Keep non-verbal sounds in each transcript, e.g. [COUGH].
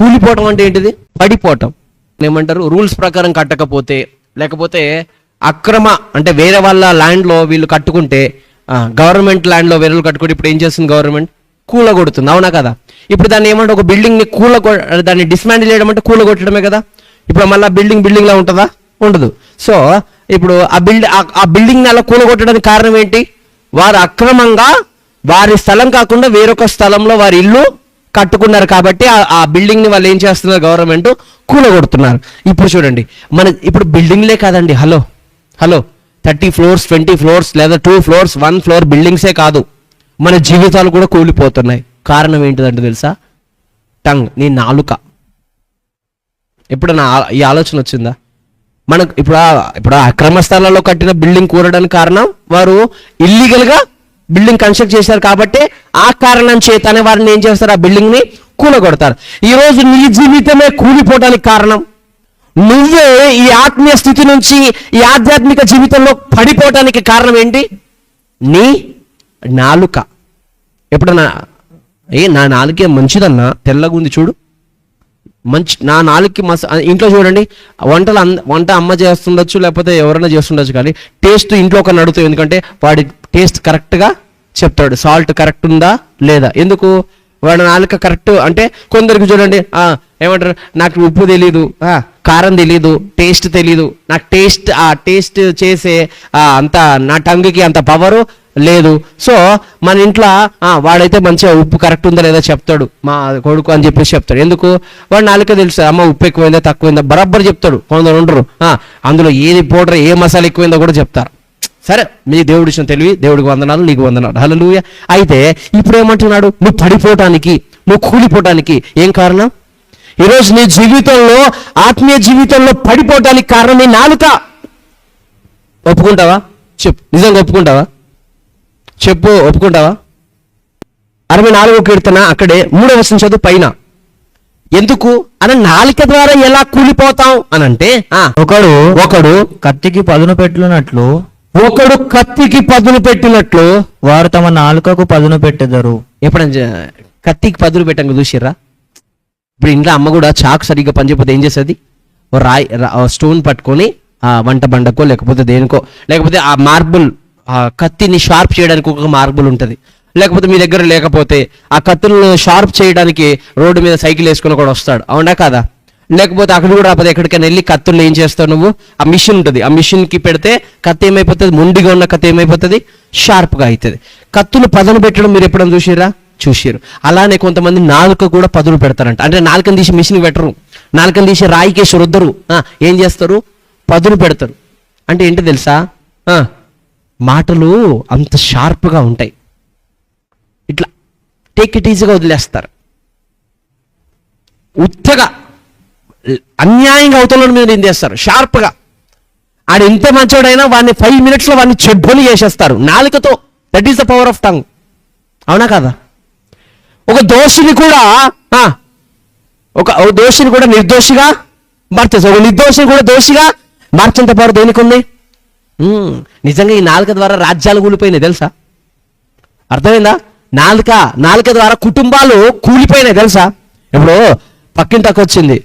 కూలిపోవటం అంటే ఏంటిది? పడిపోవటం. ఏమంటారు? రూల్స్ ప్రకారం కట్టకపోతే లేకపోతే అక్రమ అంటే వేరే వాళ్ళ ల్యాండ్లో వీళ్ళు కట్టుకుంటే గవర్నమెంట్ ల్యాండ్లో వేరే కట్టుకుంటే ఇప్పుడు ఏం చేస్తుంది గవర్నమెంట్? కూలగొడుతుంది. అవునా కదా? ఇప్పుడు దాన్ని ఏమంటే ఒక బిల్డింగ్ని కూల దాన్ని డిస్మాండిల్ చేయడం అంటే కూలగొట్టడమే కదా? ఇప్పుడు మళ్ళీ బిల్డింగ్ బిల్డింగ్లా ఉంటుందా? ఉండదు. సో ఇప్పుడు ఆ బిల్డింగ్ ఆ బిల్డింగ్ అలా కూలగొట్టడానికి కారణం ఏంటి? వారు అక్రమంగా వారి స్థలం కాకుండా వేరొక స్థలంలో వారి ఇల్లు కట్టుకున్నారు కాబట్టి ఆ- ఆ వాళ్ళు ఏం చేస్తున్నారు? గవర్నమెంట్ కూలగొడుతున్నారు. ఇప్పుడు చూడండి మన ఇప్పుడు బిల్డింగ్లే కాదండి hello hello thirty floors twenty floors లేదా టూ ఫ్లోర్స్ వన్ ఫ్లోర్ బిల్డింగ్సే కాదు. మన జీవితాలు కూడా కూలిపోతున్నాయి. కారణం ఏంటిదంటే తెలుసా? టంగ్ నీ నాలుక. ఇప్పుడు నా ఈ ఆలోచన వచ్చిందా? మనకు ఇప్పుడు ఇప్పుడు అక్రమ స్థలాల్లో కట్టిన బిల్డింగ్ కూరడానికి కారణం వారు ఇల్లీగల్గా బిల్డింగ్ కన్స్ట్రక్ట్ చేశారు కాబట్టి ఆ కారణం చేతనే వారిని ఏం చేస్తారు? ఆ బిల్డింగ్ని కూలగొడతారు. ఈరోజు నీ జీవితమే కూలిపోవడానికి కారణం. నువ్వే ఈ ఆత్మీయ స్థితి నుంచి ఈ ఆధ్యాత్మిక జీవితంలో పడిపోవటానికి కారణం ఏంటి? నీ నాలుక. ఎప్పుడన్నా ఏ నా నాలుకే మంచిదన్నా? తెల్లగా ఉంది చూడు. మంచి నా నాలుగుకి మస ఇంట్లో చూడండి. వంటలు అంద వంట అమ్మ చేస్తుండొచ్చు లేకపోతే ఎవరైనా చేస్తుండొచ్చు కానీ టేస్ట్ ఇంట్లో ఒక నడుతుంది ఎందుకంటే వాడి టేస్ట్ కరెక్ట్గా చెప్తాడు. సాల్ట్ కరెక్ట్ ఉందా లేదా? ఎందుకు? వాడి నాలుక కరెక్ట్ అంటే కొందరికి చూడండి ఏమంటారు? నాకు ఉప్పు తెలీదు కారం తెలీదు టేస్ట్ తెలీదు. నాకు టేస్ట్ ఆ టేస్ట్ చేసే అంత నా టంగుకి అంత పవరు లేదు. సో మన ఇంట్లో వాడైతే మంచిగా ఉప్పు కరెక్ట్ ఉందా లేదా చెప్తాడు. మా కొడుకు అని చెప్పేసి చెప్తాడు. ఎందుకు? వాడు నాలుక తెలుసు అమ్మ ఉప్పు ఎక్కువైందా తక్కువైందా బరాబర్ చెప్తాడు. కొందరు ఉండరు. అందులో ఏది పౌడర్ ఏ మసాలా ఎక్కువైందో కూడా చెప్తారు. సరే మీ దేవుడి ఇచ్చిన తెలివి దేవుడికి వందనాలు నీకు వందనాలు. హల్లెలూయ. అయితే ఇప్పుడు ఏమంటున్నాడు నువ్వు పడిపోవటానికి నువ్వు కూలిపోవటానికి ఏం కారణం? ఈరోజు నీ జీవితంలో ఆత్మీయ జీవితంలో పడిపోవటానికి కారణం నీ నాలుక. ఒప్పుకుంటావా? చెప్పు. నిజంగా ఒప్పుకుంటావా? చెప్పు ఒప్పుకుంటావా? అరవై నాలుగో కీర్తన అక్కడే మూడవ చదువు పైన. ఎందుకు? అని నాలిక ద్వారా ఎలా కూలిపోతాం? అని అంటే ఒకడు ఒకడు కత్తికి పదును పెట్టునట్లు ఒకడు కత్తికి పదును పెట్టినట్లు వారు తమ నాలుకకు పదును పెట్టెదరు. ఎప్పుడైనా కత్తికి పదులు పెట్టంగా చూసిర్రా? ఇప్పుడు ఇంట్లో అమ్మ కూడా చాకు సరిగ్గా పనిచేయకపోతే ఏం చేస్తుంది? ఓ రాయి స్టోన్ పట్టుకొని ఆ వంట బండకో లేకపోతే దేనికో లేకపోతే ఆ మార్బుల్ ఆ కత్తిని షార్ప్ చేయడానికి ఒక మార్బుల్ ఉంటుంది. లేకపోతే మీ దగ్గర లేకపోతే ఆ కత్తులను షార్ప్ చేయడానికి రోడ్డు మీద సైకిల్ వేసుకుని కూడా వస్తాడు. అవునా కాదా? లేకపోతే అక్కడ కూడా రాకపోతే ఎక్కడికైనా వెళ్ళి కత్తులు ఏం చేస్తావు నువ్వు? ఆ మిషన్ ఉంటుంది. ఆ మిషన్కి పెడితే కత్తి ఏమైపోతుంది? ముండిగా ఉన్న కత్తి ఏమైపోతుంది? షార్ప్గా అవుతుంది కత్తులు పదును పెట్టడం మీరు ఎప్పుడైనా చూసిరా చూసారు అలానే కొంతమంది నాలుక కూడా పదులు పెడతారంట. అంటే నాలుకని తీసి మిషన్ పెట్టరు. నాలుకని తీసి రాయికేసి రుద్దరు. ఏం చేస్తారు? పదును పెడతారు. అంటే ఏంటి తెలుసా? మాటలు అంత షార్ప్గా ఉంటాయి. ఇట్లా టేక్ ఇట్ ఈజీగా వదిలేస్తారు. ఉత్తగా అన్యాయంగా అవతల మీద ఏం చేస్తారు షార్ప్గా. ఆడు ఎంత మంచోడైనా వాడిని ఫైవ్ మినిట్స్లో వాడిని చెడ్డోని చేసేస్తారు. నాలుకతో that is the power of tongue అవునా కదా? ఒక దోషిని కూడా ఒక దోషిని కూడా నిర్దోషిగా మార్చేస్తారు. ఒక నిర్దోషిని కూడా దోషిగా మార్చేంత పవర్ దేనికి ఉంది? నిజంగా ఈ నాలుక ద్వారా రాజ్యాలు కూలిపోయినాయి తెలుసా? అర్థమైందా? నాలుక నాలుక ద్వారా కుటుంబాలు కూలిపోయినాయి తెలుసా? ఇప్పుడు పక్కింటకు వచ్చింది.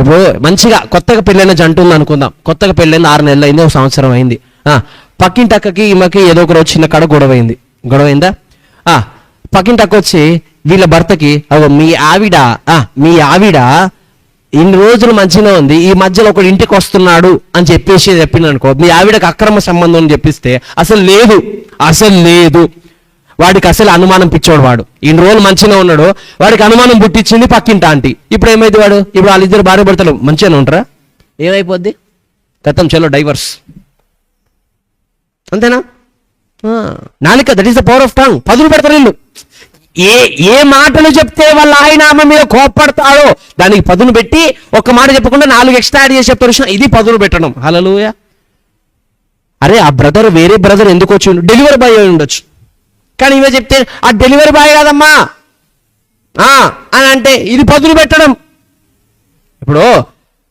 ఇప్పుడు మంచిగా కొత్తగా పెళ్ళైన జంట ఉంది అనుకుందాం. కొత్తగా పెళ్ళైంది ఆరు నెలలు అయింది ఒక సంవత్సరం అయింది. పక్కింటి పక్కింటక్కకి ఈమెకి ఏదో ఒక రోజు చిన్న కాడ గొడవ అయింది గొడవ అయిందా పక్కింటి పక్కింటక్క వచ్చి వీళ్ళ భర్తకి అగో మీ ఆవిడ మీ ఆవిడ ఇన్ని రోజులు మంచిగా ఉంది ఈ మధ్యలో ఒకడు ఇంటికి వస్తున్నాడు అని చెప్పేసి చెప్పింది అనుకో మీ ఆవిడకి అక్రమ సంబంధం అని చెప్పిస్తే అసలు లేదు అసలు లేదు. వాడికి అసలు అనుమానం పిచ్చోడు వాడు. ఇన్ని రోజులు మంచిగా ఉన్నాడు. వాడికి అనుమానం పుట్టించింది పక్కింట ఆంటీ. ఇప్పుడు ఏమైంది వాడు? ఇప్పుడు వాళ్ళిద్దరు భార్య భర్తలు మంచిగానే ఉంటారా? ఏమైపోద్ది? గతం చలో డైవర్స్. అంతేనా? నాలిక that is the power of tongue పదులు పెడతారు వీళ్ళు. ఏ ఏ మాటలు చెప్తే వాళ్ళ ఆయన ఆమె మీద కోప్పడతాడో దానికి పదును పెట్టి ఒక మాట చెప్పకుండా నాలుగు ఎక్స్ట్రా యాడ్ చేసి చెప్తారు? ఇది పదును పెట్టడం. హలలుయ అరే ఆ బ్రదర్ వేరే బ్రదర్ ఎందుకు వచ్చి డెలివరీ బాయ్ అయి ఉండొచ్చు. కానీ ఇవే చెప్తే ఆ డెలివరీ బాయ్ కాదమ్మా. అని అంటే ఇది పదులు పెట్టడం. ఇప్పుడు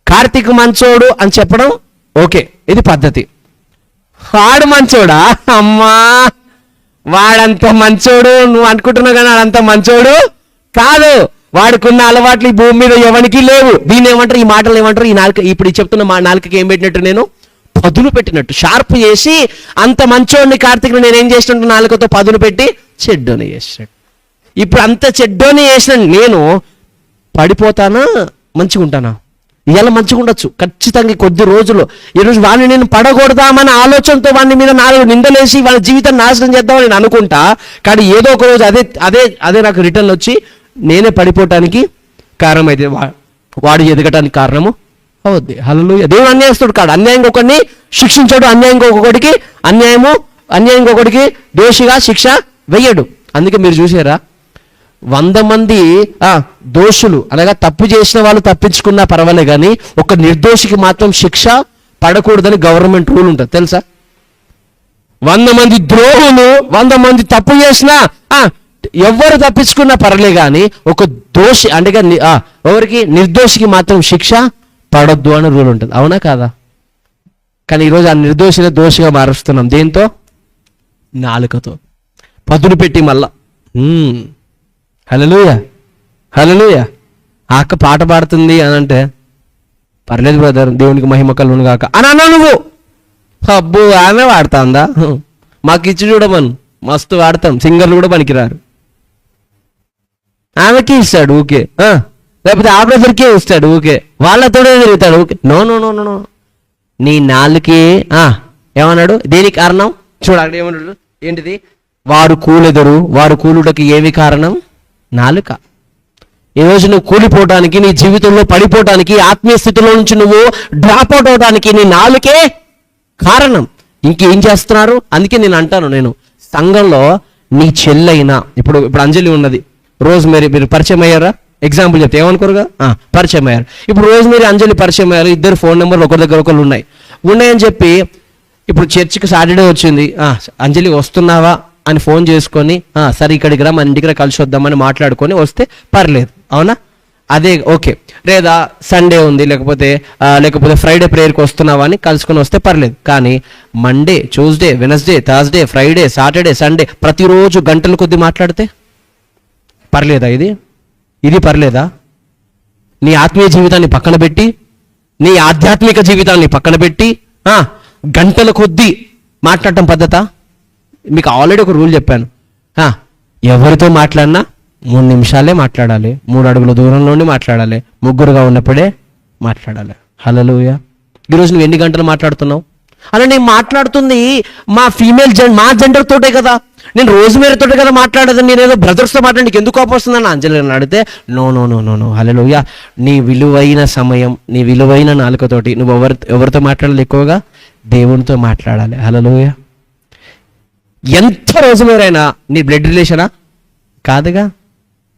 కార్తీక్ మంచోడు అని చెప్పడం ఓకే ఇది పద్ధతి. వాడు మంచోడా? అమ్మా వాడంత మంచోడు నువ్వు అనుకుంటున్నావు కానీ వాడంత మంచోడు కాదు. వాడుకున్న అలవాట్లు ఈ భూమి మీద ఎవరికి లేవు. దీన్ని ఏమంటారు ఈ మాటలు ఏమంటారు ఈ నాలుక ఇప్పుడు చెప్తున్న మా నాలుకకి ఏం పెట్టినట్టు నేను? పదును పెట్టినట్టు షార్ప్ చేసి అంత మంచోడిని కార్తీక్ని నేను ఏం చేసినట్టు నాలుకతో పదును పెట్టి చెడ్డోని చేసినట్టు ఇప్పుడు అంత చెడ్డోని చేసిన నేను పడిపోతానా? మంచిగా ఉంటానా ఇలా మంచిగా ఉండొచ్చు ఖచ్చితంగా కొద్ది రోజులు ఈరోజు వాడిని నేను పడగొడదామన్న ఆలోచనతో వాడిని మీద నాలుగు నిందలేసి వాళ్ళ జీవితం నాశనం చేద్దామని నేను అనుకుంటా. కానీ ఏదో ఒక రోజు అదే అదే అదే నాకు రిటర్న్ వచ్చి నేనే పడిపోవటానికి కారణం అయితే వా- వాడు ఎదగటానికి కారణము? అవుద్ది. హలో దేవుడు అన్యాయస్తుడు కాడు. అన్యాయంగా ఒకడిని శిక్షించాడు. అన్యాయంగా ఒకడికి అన్యాయము అన్యాయంగా ఒకడికి దోషిగా శిక్ష వెయ్యడు అందుకే మీరు చూసారా? వంద మంది దోషులు అనగా తప్పు చేసిన వాళ్ళు తప్పించుకున్నా పర్వాలే కానీ ఒక నిర్దోషికి మాత్రం శిక్ష పడకూడదని గవర్నమెంట్ రూల్ ఉంటుంది. తెలుసా? వంద మంది ద్రోహులు వంద మంది తప్పు చేసినా ఎవరు తప్పించుకున్నా పర్లే కానీ ఒక దోషి అంటే ఎవరికి? నిర్దోషికి మాత్రం శిక్ష పడొద్దు అని రూల్ ఉంటుంది. అవునా కాదా? కానీ ఈరోజు ఆ నిర్దోషిని దోషిగా మారుస్తున్నాం. దేంతో? నాలుకతో. పదును పెట్టి మళ్ళా. హలలుయ హలలుయ హల్లెలూయా. అక్క పాట పాడుతుంది అని అంటే పర్లేదు బ్రదర్ దేవునికి మహిమ కలుగును కాక అని అన్నా నువ్వు. అబ్బో ఆమె వాడుతుందా మాకు ఇచ్చి చూడమను. మస్తు వాడతాం. సింగర్లు కూడా పనికిరారు. ఆమెకి ఇస్తాడు ఊకే. లేకపోతే ఆ బ్రదర్కే ఇస్తాడు ఓకే వాళ్ళతోనే తిరుగుతాడు okay no no no no నీ నాలుకే ఏమన్నాడు? దేనికి కారణం? చూడు అక్కడ ఏమన్నాడు? ఏంటిది? వారు కూలెదరు వారు కూలుటకి ఏమి కారణం? నాలుక. ఈ నువ్వు కూలిపోవడానికి నీ జీవితంలో పడిపోవడానికి ఆత్మీయ స్థితిలో నుంచి నువ్వు డ్రాప్ అవుట్ అవడానికి నీ నాలుకే కారణం. ఇంకేం చేస్తున్నారు? అందుకే నేను అంటాను నేను సంఘంలో నీ చెల్లైనా ఇప్పుడు ఇప్పుడు అంజలి ఉన్నది. రోజు మీరు మీరు పరిచయం అయ్యారా? ఎగ్జాంపుల్ చెప్తే ఏమనుకోరుగా? పరిచయం అయ్యారు. ఇప్పుడు రోజు మీరు అంజలి పరిచయం అయ్యారు. ఇద్దరు ఫోన్ నెంబర్లు ఒకరి దగ్గర ఒకరు ఉన్నాయి. ఉన్నాయని చెప్పి ఇప్పుడు చర్చికి సాటర్డే వచ్చింది. అంజలి వస్తున్నావా అని ఫోన్ చేసుకొని సరే ఇక్కడికి రా మన ఇంటికి రా కలిసి వద్దామని మాట్లాడుకొని వస్తే పర్లేదు. అవునా? అదే ఓకే. లేదా సండే ఉంది లేకపోతే లేకపోతే ఫ్రైడే ప్రేయర్కి వస్తున్నావా అని కలుసుకొని వస్తే పర్లేదు. కానీ Monday Tuesday Wednesday Thursday Friday Saturday Sunday ప్రతిరోజు గంటల కొద్ది మాట్లాడితే పర్లేదా ఇది? ఇది పర్లేదా? నీ ఆత్మీయ జీవితాన్ని పక్కన పెట్టి నీ ఆధ్యాత్మిక జీవితాన్ని పక్కన పెట్టి గంటల కొద్దీ మాట్లాడటం పద్ధత? మీకు ఆల్రెడీ ఒక రూల్ చెప్పాను. ఎవరితో మాట్లాడినా మూడు నిమిషాలే మాట్లాడాలి. మూడు అడుగుల దూరంలోనే మాట్లాడాలి. ముగ్గురుగా ఉన్నప్పుడే మాట్లాడాలి. హలలుయ ఈరోజు నువ్వు ఎన్ని గంటలు మాట్లాడుతున్నావు? అలా నేను మాట్లాడుతుంది మా ఫీమేల్ జెండ్ మా జెండర్ తోటే కదా. నేను రోజు కదా మాట్లాడదు నేను ఏదో బ్రదర్స్తో మాట్లాడి ఎందుకు కోపం వస్తుందని అంజలిని అడిగితే no no no no no హలోయ నీ విలువైన సమయం నీ విలువైన నాలుకతోటి నువ్వు ఎవరి ఎవరితో మాట్లాడాలి ఎక్కువగా? దేవునితో మాట్లాడాలి. హలోయ ఎంత రోజు మీరైనా నీ బ్లడ్ రిలేషనా కాదుగా?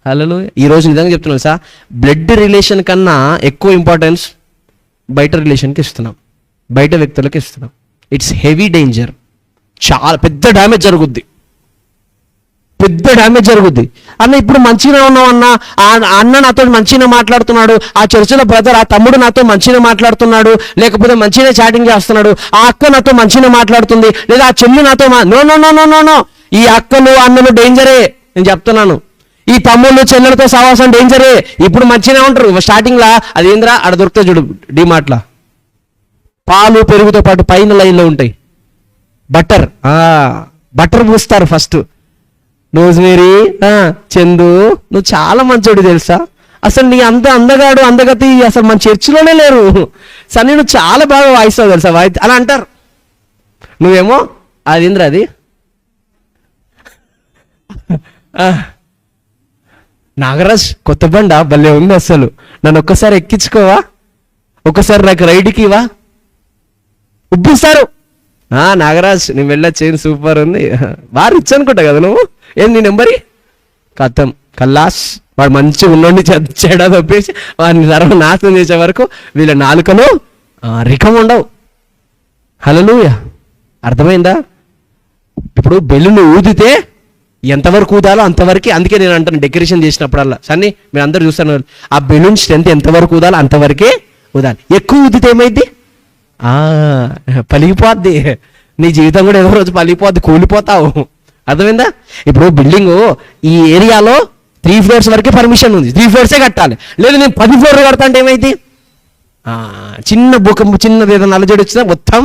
హలో ఈ రోజు నిజంగా చెప్తున్నాను సార్ బ్లడ్ రిలేషన్ కన్నా ఎక్కువ ఇంపార్టెన్స్ బయట రిలేషన్కి ఇస్తున్నాం. బయట వ్యక్తులకి ఇస్తున్నాం. ఇట్స్ హెవీ డేంజర్ చాలా పెద్ద డ్యామేజ్ జరుగుద్ది. పెద్ద డ్యామేజ్ జరుగుద్ది. అన్న ఇప్పుడు మంచిగా ఉన్నావు అన్న ఆ అన్న నాతో మంచిగా మాట్లాడుతున్నాడు ఆ చర్చిలో బ్రదర్ ఆ తమ్ముడు నాతో మంచిగా మాట్లాడుతున్నాడు లేకపోతే మంచిగా చాటింగ్ చేస్తున్నాడు ఆ అక్క నాతో మంచిగా మాట్లాడుతుంది లేదా ఆ చెల్లి నాతో మా no no no no no no. ఈ అక్కలు అన్నలు డేంజరే నేను చెప్తున్నాను. ఈ తమ్ముళ్ళు చెల్లెలతో సహవాసం డేంజరే ఇప్పుడు మంచిగా ఉంటారు. స్టార్టింగ్ లా అదేంద్రా అడ దొరుకుతుంది చూడు డిమార్ట్లా పాలు పెరుగుతో పాటు పైన లైన్లో ఉంటాయి. బటర్ బటర్ పూస్తారు ఫస్ట్ రోజ్మేరీ ఆ, చందు. నువ్వు చాలా మంచోడు తెలుసా? అసలు నీ అంత అందగాడు అందగతి అసలు మన చర్చిలోనే లేరు. సన్నీ నువ్వు చాలా బాగా వాయిస్తావు తెలుసా? వాయి అలా అంటారు. నువ్వేమో అది ఏంద్రా అది? నాగరాజ్ కొత్త బండ భలే ఉంది అసలు. నన్ను ఒక్కసారి ఎక్కించుకోవా? ఒక్కసారి నాకు రైడ్కి ఇవా ఉబ్బిస్తారు. ఆ నాగరాజ్ నేను వెళ్ళొచ్చు సూపర్ ఉంది. బాగా రిచ్ అనుకుంటా కదా నువ్వు? ఏం నీ నెంబరి? కథం కల్లాస్. వాడు మంచి ఉన్నోడిని చె- చెడ తప్పేసి వాడిని సర్వ నాశనం చేసే వరకు వీళ్ళ నాలుకలు రికం ఉండవు. హలలుయ అర్థమైందా? ఇప్పుడు బెల్లును ఊదితే ఎంతవరకు ఊదాలో అంతవరకు అందుకే నేను అంటాను డెకరేషన్ చేసినప్పుడల్లా. సన్ని మీరు అందరు చూస్తాను ఆ బెలూన్ స్ట్రెంత్ ఎంతవరకు ఊదాలో అంతవరకే ఊదాలి. ఎక్కువ ఊదితే ఏమైంది పలిగిపోద్ది. నీ జీవితం కూడా ఏదో రోజు పలిగిపోద్ది కూలిపోతావు. అర్థమైందా? ఇప్పుడు బిల్డింగ్ ఈ ఏరియాలో త్రీ ఫ్లోర్స్ వరకే పర్మిషన్ ఉంది. త్రీ ఫ్లోర్సే కట్టాలి. లేదు నేను పది ఫ్లోర్ కడతా అంటే ఏమైంది? చిన్న భూకంపం చిన్నది ఏదైనా అలజడి వచ్చినా మొత్తం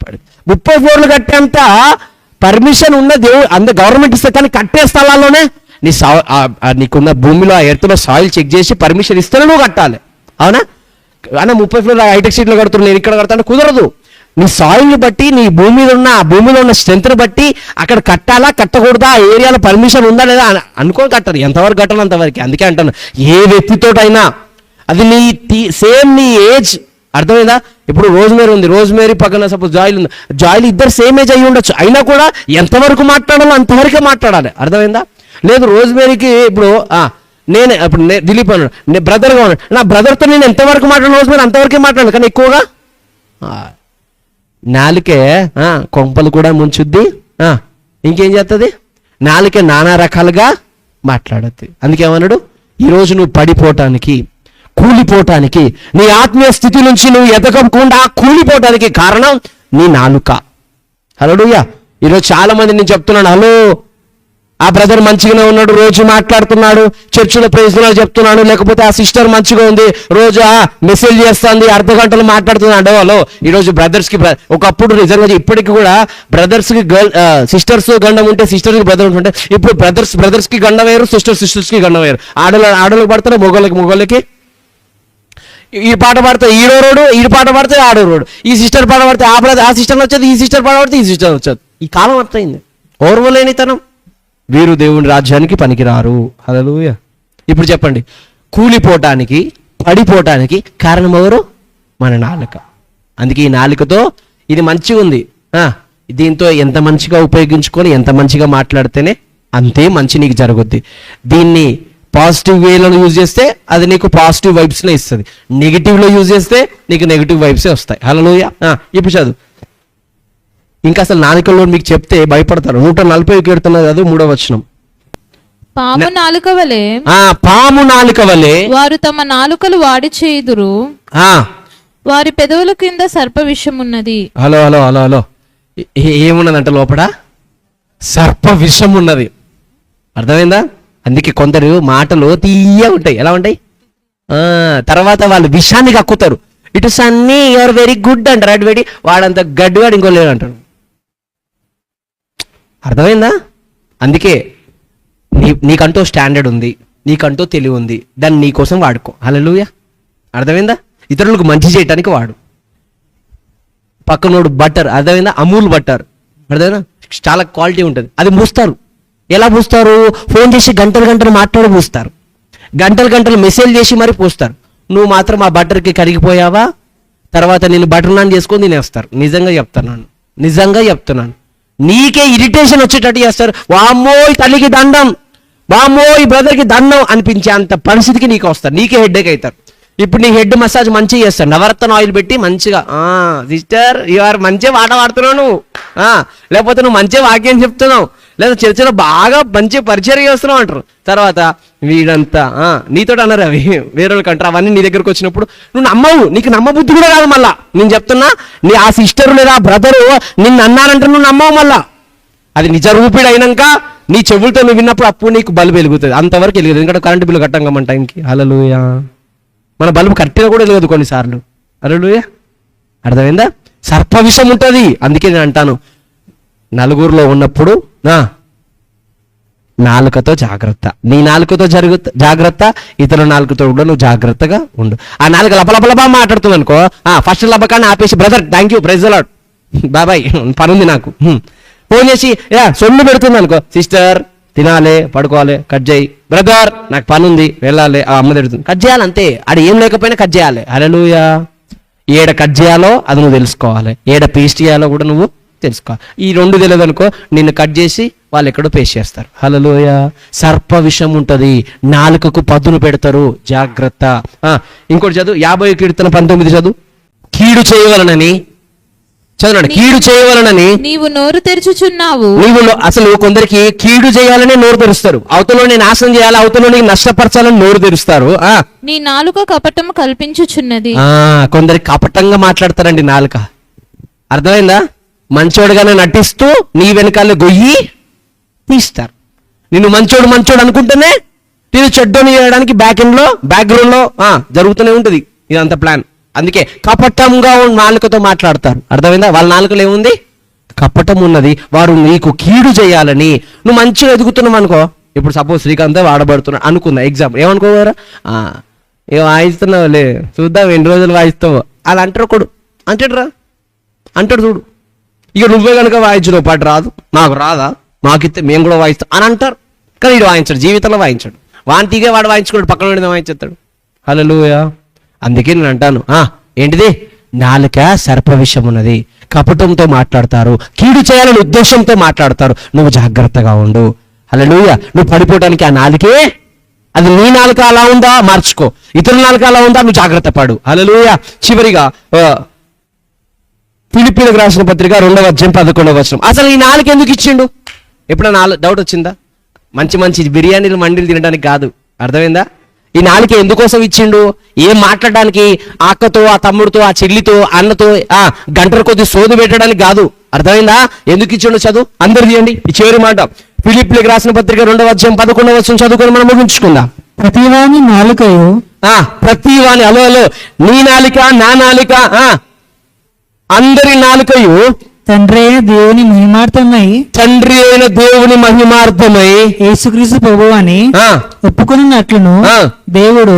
పడి- ముప్పై ఫ్లోర్లు కట్టేంత పర్మిషన్ ఉన్న దేవుడు అంద గవర్నమెంట్ ఇస్తే కానీ కట్టే స్థలాల్లోనే నీ సా ఆ- నీకున్న భూమిలో ఆ ఎర్త్లో సాయిల్ చెక్ చేసి పర్మిషన్ ఇస్తేనే నువ్వు కట్టాలి. అవునా? అన్న ముప్పై ఫ్లోర్ హైటెక్ సీట్లో కడుతున్నా నేను ఇక్కడ కడతాను కుదరదు. నీ సాయిల్ని బట్టి నీ భూమి మీద ఉన్న ఆ భూమిలో ఉన్న స్ట్రెంత్ని బట్టి అక్కడ కట్టాలా కట్టకూడదా ఆ ఏరియాలో పర్మిషన్ ఉందా లేదా అని అనుకోని కట్టారు. ఎంతవరకు కట్టను అంతవరకు. అందుకే అంటాను ఏ వ్యక్తితోటైనా అది నీ సేమ్ నీ ఏజ్ అర్థమైందా? ఇప్పుడు రోజ్మేరీ ఉంది. రోజ్మేరీ పక్కన సపోజ్ జాయిల్ ఉంది. జాయిల్ ఇద్దరు సేమ్ ఏజ్ అయి ఉండొచ్చు. అయినా కూడా ఎంతవరకు మాట్లాడాలో అంతవరకే మాట్లాడాలి. అర్థమైందా? లేదు రోజ్మేరీకి ఇప్పుడు నేను నేనే ఇప్పుడు దిలీప్ అన్నాడు. నేను బ్రదర్గా ఉన్నాడు. నా బ్రదర్తో నేను ఎంతవరకు మాట్లాడాను మీరు అంతవరకే మాట్లాడాను. కానీ ఎక్కువగా? నాలుకే కొంపలు కూడా ముంచుద్ది ఇంకేం చేస్తుంది నాలుకే నానా రకాలుగా మాట్లాడద్ది. అందుకేమన్నాడు? ఈరోజు నువ్వు పడిపోవటానికి కూలిపోవటానికి నీ ఆత్మీయ స్థితి నుంచి నువ్వు ఎదగకుండా కూలిపోవటానికి కారణం నీ నాలుక. హలోడుయ్యా ఈరోజు చాలా మంది నేను చెప్తున్నాను హలో ఆ బ్రదర్ మంచిగానే ఉన్నాడు రోజు మాట్లాడుతున్నాడు చర్చిలో ప్రయోజనాలు చెప్తున్నాడు లేకపోతే ఆ సిస్టర్ మంచిగా ఉంది రోజు ఆ మెసేజ్ చేస్తుంది అర్ధ గంటలు మాట్లాడుతున్నాడు. హలో ఈరోజు బ్రదర్స్కి ఒకప్పుడు నిజంగా ఇప్పటికి కూడా బ్రదర్స్కి గర్ల్ సిస్టర్స్ గండం ఉంటే సిస్టర్స్ బ్రదర్ ఉంటుంటే ఇప్పుడు బ్రదర్స్ బ్రదర్స్కి గండం వేరు సిస్టర్ సిస్టర్స్కి గండం వేరు ఆడల ఆడలు పడతారు మొగోళ్ళకి మొగోళ్ళకి ఈ పాట పాడితే ఈడో రోడు ఈ పాట పాడితే ఆడో రోడు ఈ సిస్టర్ పాట పాడితే ఆ బ్రదర్ ఆ సిస్టర్ వచ్చేది ఈ సిస్టర్ పాట పాడితే ఈ సిస్టర్ వచ్చేది ఈ కాలం అర్థమైంది. ఓర్వలేనితనం. వీరు దేవుని రాజ్యానికి పనికిరారు. హల్లెలూయ ఇప్పుడు చెప్పండి. కూలిపోవటానికి పడిపోవటానికి కారణం ఎవరు? మన నాలుక. అందుకే ఈ నాలుకతో ఇది మంచిగా ఉంది. దీంతో ఎంత మంచిగా ఉపయోగించుకొని ఎంత మంచిగా మాట్లాడితేనే అంతే మంచి నీకు జరుగుద్ది. దీన్ని పాజిటివ్ వేలో యూజ్ చేస్తే అది నీకు పాజిటివ్ వైబ్స్నే ఇస్తుంది. నెగిటివ్లో యూజ్ చేస్తే నీకు నెగిటివ్ వైబ్సే వస్తాయి. హలోయ ఇప్పుడు చదువు. ఇంకా అసలు నాలుకల్లో మీకు చెప్తే భయపడతారు. నూట నలభై కీర్తన కాదు మూడో వచనం. పాము నాలుక వలె ఆ పాము నాలుక వలె వారు తమ నాలుకలు వాడి చేయుదురు. ఆ. వారి పెదవుల కింద సర్ప విషం ఉన్నది హలో హలో హలో. హలో ఏమున్నదంట లోపల? సర్ప విషం ఉన్నది అర్థమైందా? అందుకే కొందరు మాటలు తీయ ఉంటాయి. ఎలా ఉంటాయి? ఆ, తర్వాత వాళ్ళు విషాన్ని కక్కుతారు. ఇటు సన్నీ యువర్ వెరీ గుడ్ అంటారు. అటు వెడి వాడంత గడ్డివాడు ఇంకో లేడు అంటాడు అర్థమైందా? అందుకే నీ నీకంటూ స్టాండర్డ్ ఉంది నీకంటూ తెలివి ఉంది దాన్ని నీకోసం వాడుకో. హల్లెలూయా. అర్థమైందా? ఇతరులకు మంచి చేయటానికి వాడు. పక్కనోడు బటర్ అర్థమైందా? అమూల్ బట్టర్. అర్థమైనా చాలా క్వాలిటీ ఉంటుంది. అది మూస్తారు. ఎలా పూస్తారు ఫోన్ చేసి గంటలు గంటలు మాట్లాడి పూస్తారు గంటలు గంటలు మెసేజ్ చేసి మరి పూస్తారు. నువ్వు మాత్రం ఆ బట్టర్కి కరిగిపోయావా? తర్వాత నేను బటర్ నాన్ చేసుకొని తినేస్తారు. నిజంగా చెప్తున్నాను. నిజంగా చెప్తున్నాను. నీకే ఇరిటేషన్ వచ్చేటట్టు చేస్తారు. వామ్మోయ్ తల్లికి దండం వామ్మోయ్ బ్రదర్కి దండం అనిపించే అంత పరిస్థితికి నీకు వస్తారు. నీకే హెడ్ఏక్ అవుతారు ఇప్పుడు నీ హెడ్ మసాజ్ మంచిగా చేస్తాను నవరత్న ఆయిల్ పెట్టి మంచిగా సిస్టర్ ఆర్ మంచిగా వాట వాడుతున్నావు నువ్వు. లేకపోతే నువ్వు మంచిగా వాక్యం చెప్తున్నావు. లేదా చర్చలో బాగా మంచి పరిచయం చేస్తున్నావు అంటారు. తర్వాత వీడంతా ఆ, నీతో అన్నారు అవి వేరే వాళ్ళకి అంటారు అవన్నీ నీ దగ్గరకు వచ్చినప్పుడు నువ్వు నమ్మవు నీకు నమ్మబుద్ధి కూడా కాదు మళ్ళా. నేను చెప్తున్నా నీ ఆ సిస్టర్ లేదా బ్రదరు నిన్ను అన్నారంటే నువ్వు నమ్మవు మళ్ళా. అది నిజ రూపిడి అయినాక నీ చెవులతో నువ్వు విన్నప్పుడు అప్పుడు నీకు బల్బు వెలుగుతుంది. అంతవరకు వెలుగుతుంది. ఎందుకంటే కరెంటు బిల్లు కట్టంగా మన టైంకి. హలలుయా మన బల్బు కట్టిన కూడా వెలగదు కొన్నిసార్లు. హలలుయ అర్థమైందా? సర్ప విషం ఉంటుంది. అందుకే నేను అంటాను నలుగురిలో ఉన్నప్పుడు నా నాలుకతో జాగ్రత్త. నీ నాలుకతో జరుగు జాగ్రత్త ఇతరుల నాలుకతో కూడా నువ్వు జాగ్రత్తగా ఉండు. ఆ నాలుక లపలపలపా మాట్లాడుతుంది అనుకో ఆ ఫస్ట్ లబ్బకాన్ని ఆపేసి బ్రదర్ థ్యాంక్ యూ ప్రైజ్ అలాడ్ [LAUGHS] బాబాయ్ పనుంది నాకు. ఫోన్ చేసి యా సొమ్ము పెడుతుంది అనుకో సిస్టర్ తినాలి పడుకోవాలి కట్ చేయి. బ్రదర్ నాకు పనుంది వెళ్ళాలి. ఆ అమ్మ తిడుతుంది. కట్ చేయాలి అంతే అది ఏం లేకపోయినా కట్ చేయాలి. అరలుయా ఏడ కట్ చేయాలో అది నువ్వు తెలుసుకోవాలి. ఏడ పేస్ట్ చేయాలో కూడా నువ్వు తెలుసుకోవాలి ఈ రెండు తెలియదు అనుకో నిన్ను కట్ చేసి వాళ్ళు ఎక్కడో పేస్ట్ చేస్తారు. హలోయ సర్ప విషం ఉంటుంది. నాలుకకు పదును పెడతారు. జాగ్రత్త. ఆ, ఇంకోటి చదువు. యాభై కీర్తన పంతొమ్మిది చదువు. కీడు చేయవలనని. చదవండి. కీడు చేయవలనని. నీవు నోరు తెరుచుచున్నావు. నీవు అసలు కొందరికి కీడు చేయాలని నోరు తెరుస్తారు. అవతలని నాశనం చేయాలి అవతలని నష్టపరచాలని నోరు తెరుస్తారు. ఆ. నీ నాలుక కపటము కల్పించుచున్నది. ఆ, కొందరికి కపటంగా మాట్లాడతారండి నాలుక. అర్థమైందా? మంచోడుగానే నటిస్తూ నీ వెనకాల గొయ్యి తీస్తారు. నిన్ను మంచోడు మంచోడు అనుకుంటేనే నేను చెడ్డోని చేయడానికి బ్యాక్ ఎండ్లో బ్యాక్గ్రౌండ్లో జరుగుతూనే ఉంటుంది ఇదంతా ప్లాన్ అందుకే కపటంగా ఉన్న నాలుకతో మాట్లాడతారు. అర్థమైందా? వాళ్ళ నాలుకలో ఏముంది? కపటం ఉన్నది. వారు నీకు కీడు చేయాలని. నువ్వు మంచిగా ఎదుగుతున్నావు అనుకో. ఇప్పుడు సపోజ్ శ్రీకాంత్ వాడబడుతున్నాడు అనుకుందా. ఎగ్జామ్ ఏమనుకోవారా? ఏ వాయిస్తున్నావు లే చూద్దాం ఎన్ని రోజులు వాయిస్తావు. అలా అంటారు ఒకడు అంటాడు రా అంటాడు చూడు. ఇక నువ్వే కనుక వాయించిన పాటు రాదు. నాకు రాదా? మాకిస్తే మేము కూడా వాయిస్తాం అని అంటారు. కానీ వీడు వాయించాడు జీవితంలో వాయించాడు. వాంతిగా వాడు వాయించుకోడు పక్కన వాడిని వాయించేస్తాడు. హలోయా అందుకే నేను అంటాను ఆ ఏంటిది? నాలుక సర్ప విషయం ఉన్నది. కపటంతో మాట్లాడతారు కీడు చేయాలని ఉద్దేశంతో మాట్లాడతారు. నువ్వు జాగ్రత్తగా ఉండు. హలోయ నువ్వు పడిపోవడానికి ఆ నాలుకే? అది నీ నాలుక అలా ఉందా? మార్చుకో. ఇతరుల నాలుక అలా ఉందా? నువ్వు జాగ్రత్త పడు. హలోయ చివరిగా ఆ, ఫిలిపిలకు రాసిన పత్రిక రెండవ అధ్యాయం పదకొండవ వచనం. అసలు ఈ నాలుగు ఎందుకు ఇచ్చిండు? ఎప్పుడైనా నాలుగు డౌట్ వచ్చిందా? మంచి మంచి బిర్యానీలు మండీలు తినడానికి కాదు. అర్థమైందా? ఈ నాలుక ఎందుకోసం ఇచ్చిండు? ఏం మాట్లాడడానికి? అక్కతో ఆ తమ్ముడితో ఆ చెల్లితో అన్నతో ఆ గంటల కొద్ది సోదు పెట్టడానికి కాదు. అర్థమైందా? ఎందుకు ఇచ్చిండు చదువు? అందరు తీయండి. ఈ చివరి మాట. ఫిలిప్లకు రాసిన పత్రిక రెండవ అధ్యాయం పదకొండవ వచనం చదువుకొని మనం ముగించుకుందాం. ప్రతివాని నాలుకయు. ఆ ప్రతి వాని అలో అలో నీ నాలిక నా నాలిక ఆ అందరి నాలుకయు తండ్రి దేవుని మహిమార్థమై తండ్రి అయిన దేవుని మహిమార్థమై యేసుక్రీస్తు ప్రభు అని ఒప్పుకున్నట్లును. దేవుడు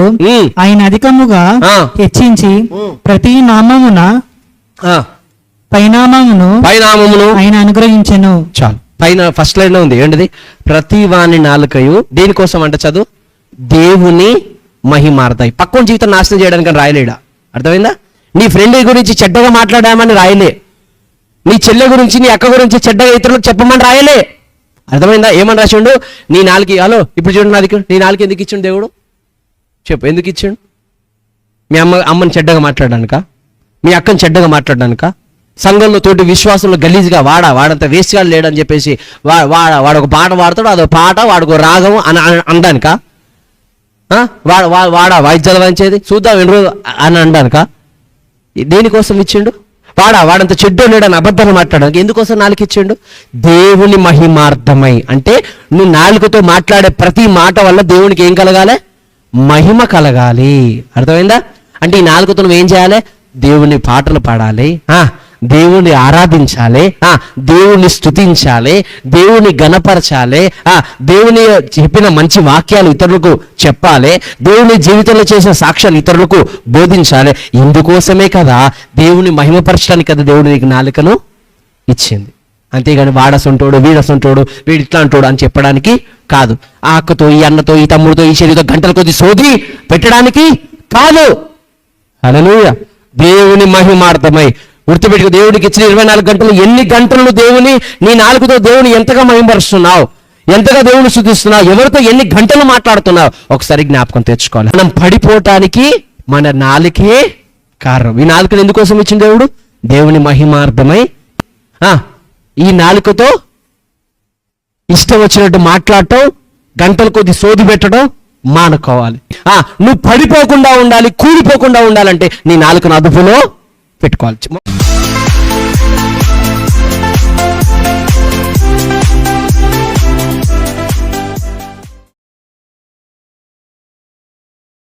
ఆయన అధికముగా. హెచ్చించి ప్రతి నామమున ఆ, పైనామమును పైనామమును ఆయన అనుగ్రహించెను. చాలు. పైన ఫస్ట్ లైన్ ఉంది. ఏంటిది? ప్రతి వాని నాలుకయు దేనికోసం అంట చదువు? దేవుని మహిమార్థాయి పక్కన జీవితం నాశనం చేయడానికి రాయలేడా? అర్థమైందా? నీ ఫ్రెండ్ గురించి చెడ్డగా మాట్లాడామని రాయలే. నీ చెల్లె గురించి నీ అక్క గురించి చెడ్డగా ఇతరులకు చెప్పమని రాయలే. అర్థమైందా? ఏమని రాసిండు నీ నాలుగు హలో ఇప్పుడు చూడండి నాది నీ నాలుగు ఎందుకు ఇచ్చిండు దేవుడు? చెప్పు ఎందుకు ఇచ్చిండు? మీ అమ్మ అమ్మని చెడ్డగా మాట్లాడడానిక? మీ అక్కని చెడ్డగా మాట్లాడడానిక? సంఘంలో తోటి విశ్వాసంలో గలీజ్గా వాడా? వాడంత వేస్ట్గా లేడని చెప్పేసి వా వాడ వాడు ఒక పాట వాడతాడు అదో పాట వాడుకో రాగం అని అని- అనడానిక? ఆ? వాడ వాడా వాయిద్యాలు వాయించేది? చూద్దాం ఎన్ని రోజులు అని అనడానిక? దేనికోసం ఇచ్చిండు? వాడా వాడంత చెడ్డో లేడని అబద్ధాలు మాట్లాడడానికి ఎందుకోసం నాలుగు ఇచ్చిండు? దేవుని మహిమార్థమై. అంటే నువ్వు నాలుగుతో మాట్లాడే ప్రతి మాట వల్ల దేవునికి ఏం కలగాలి? మహిమ కలగాలి. అర్థమైందా? అంటే ఈ నాలుగుతో నువ్వు ఏం చేయాలి? దేవుని పాటలు పాడాలి. దేవుణ్ణి ఆరాధించాలి ఆ దేవుని స్తుతించాలి దేవుని గణపరచాలి ఆ దేవుని చెప్పిన మంచి వాక్యాలు ఇతరులకు చెప్పాలి దేవుని జీవితంలో చేసిన సాక్ష్యాలు ఇతరులకు బోధించాలి. ఇందుకోసమే కదా దేవుని మహిమపరచడానికి కదా దేవుడు నీకు నాలుకను ఇచ్చింది. అంతేగాని వాడసంటోడు వీడసంటోడు వీడు ఇట్లా అంటోడు అని చెప్పడానికి కాదు. ఆ అక్కతో ఈ అన్నతో ఈ తమ్ముడితో ఈ చెల్లితో గంటల కొద్ది సోది పెట్టడానికి కాదు. హల్లెలూయా. దేవుని మహిమార్థమై గుర్తుపెట్టుకు దేవుడికి ఇచ్చిన ఇరవై నాలుగు గంటలు ఎన్ని గంటలు దేవుని నీ నాలుగుతో దేవుని ఎంతగా మయంపరుస్తున్నావు ఎంతగా దేవుని శుద్ధిస్తున్నావు ఎవరితో ఎన్ని గంటలు మాట్లాడుతున్నావు? ఒకసారి జ్ఞాపకం తెచ్చుకోవాలి. మనం పడిపోవటానికి మన నాలుకే కారణం. ఈ నాలుకను ఎందుకోసం ఇచ్చిన దేవుడు? దేవుని మహిమార్థమై. ఆ, ఈ నాలుకతో ఇష్టం వచ్చినట్టు మాట్లాడటం గంటల కొద్ది సోది పెట్టడం మానుకోవాలి. ఆ నువ్వు పడిపోకుండా ఉండాలి కూలిపోకుండా ఉండాలంటే నీ నాలుకను అదుపులో పెట్టుకోవచ్చు